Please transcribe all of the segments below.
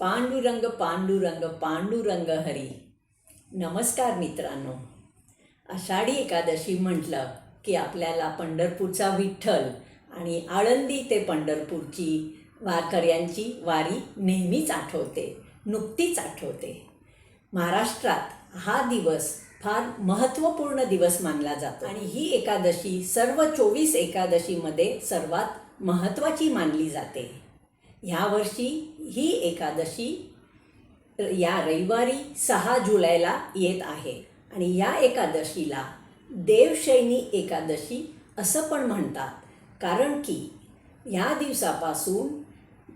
पांडुरंग पांडुरंग पांडुरंग हरी. नमस्कार मित्रांनो. आषाढी एकादशी म्हटलं की आपल्याला पंढरपूरचा विठ्ठल आणि आळंदी ते पंढरपूरची वारकऱ्यांची वारी नेहमीच आठवते नुकतीच आठवते. महाराष्ट्रात हा दिवस फार महत्त्वपूर्ण दिवस मानला जातो. आणि ही एकादशी सर्व चोवीस एकादशीमध्ये सर्वात महत्त्वाची मानली जाते. ह्या वर्षी ही एकादशी या रविवारी सहा जुलैला येत आहे. आणि या एकादशीला देवशैनी एकादशी असं पण म्हणतात. कारण की ह्या दिवसापासून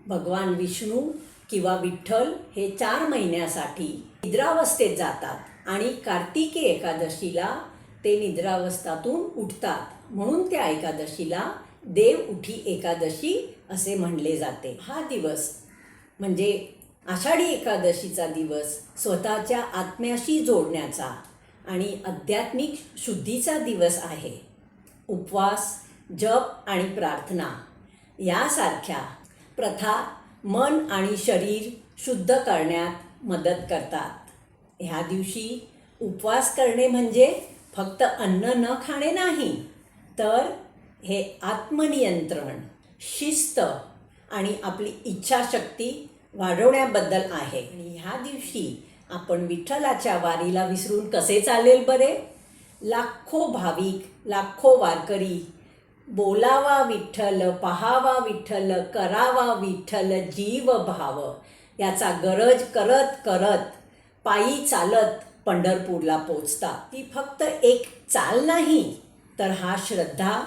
भगवान विष्णू किंवा विठ्ठल हे चार महिन्यासाठी निद्रावस्थेत जातात. आणि कार्तिकी एकादशीला ते निद्रावस्थातून उठतात. म्हणून त्या एकादशीला देव उठी एकादशी असे म्हणले जाते. हा दिवस म्हणजे आषाढी एकादशीचा दिवस स्वतःच्या आत्म्याशी जोडण्याचा आणि आध्यात्मिक शुद्धीचा दिवस आहे. उपवास जप आणि प्रार्थना यासारख्या प्रथा मन आणि शरीर शुद्ध करण्यात मदत करतात. ह्या दिवशी उपवास करणे म्हणजे फक्त अन्न न खाणे नाही तर हे आत्मनियंत्रण शिस्त आणि आपली इच्छाशक्ती वाढवण्याबद्दल आहे. आणि ह्या दिवशी आपण विठ्ठलाच्या वारीला विसरून कसे चालेल बरे? लाखो भाविक लाखो वारकरी बोलावा विठ्ठल पहावा विठ्ठल करावा विठ्ठल जीव भाव. याचा गरज करत करत पायी चालत पंढरपूरला पोचतात. ती फक्त एक चाल नाही तर हा श्रद्धा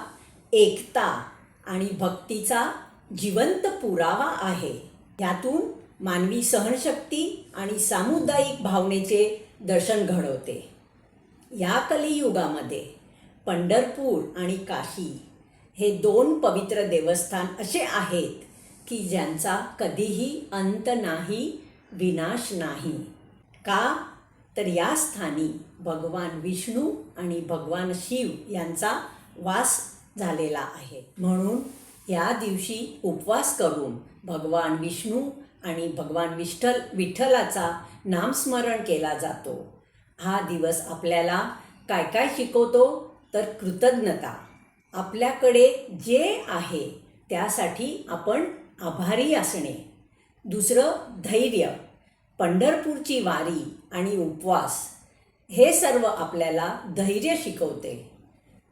एकता आणि भक्तीचा जिवंत पुरावा आहे. यातून मानवी सहनशक्ती आणि सामुदायिक भावनेचे दर्शन घडवते. या कलियुगामध्ये पंढरपूर आणि काशी हे दोन पवित्र देवस्थान असे आहेत की ज्यांचा कधीही अंत नाही विनाश नाही. का? तर या स्थानी भगवान विष्णू आणि भगवान शिव यांचा वास झालेला आहे. म्हणून या दिवशी उपवास करून भगवान विष्णू आणि भगवान विठ्ठल विठ्ठलाचा नामस्मरण केला जातो. हा दिवस आपल्याला काय काय शिकवतो? तर कृतज्ञता. आपल्याकडे जे आहे त्यासाठी आपण आभारी असणे. दुसरं धैर्य. पंढरपूरची वारी आणि उपवास हे सर्व आपल्याला धैर्य शिकवते.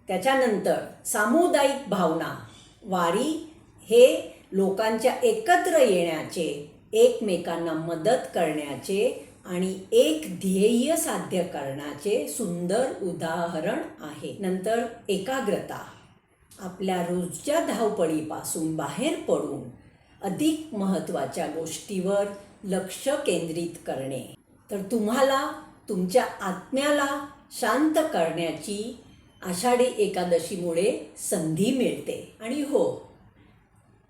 त्याच्यानंतर सामुदायिक भावना वारी हे लोकांच्या एकत्र येण्याचे एकमेकांना मदत करण्याचे आणि एक ध्येय साध्य करण्याचे सुंदर उदाहरण आहे. नंतर एकाग्रता. आपल्या रोजच्या धावपळीपासून बाहेर पडून अधिक महत्त्वाच्या गोष्टीवर लक्ष केंद्रित करणे. तर तुम्हाला तुमच्या आत्म्याला शांत करण्याची आषाढी एकादशीमुळे संधी मिळते. आणि हो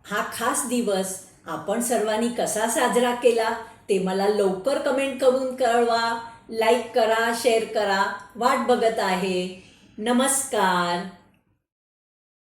हा खास दिवस आपण सर्वांनी कसा साजरा केला ते मला लवकर कमेंट करून कळवा. लाईक करा शेअर करा. वाट बघत आहे. नमस्कार.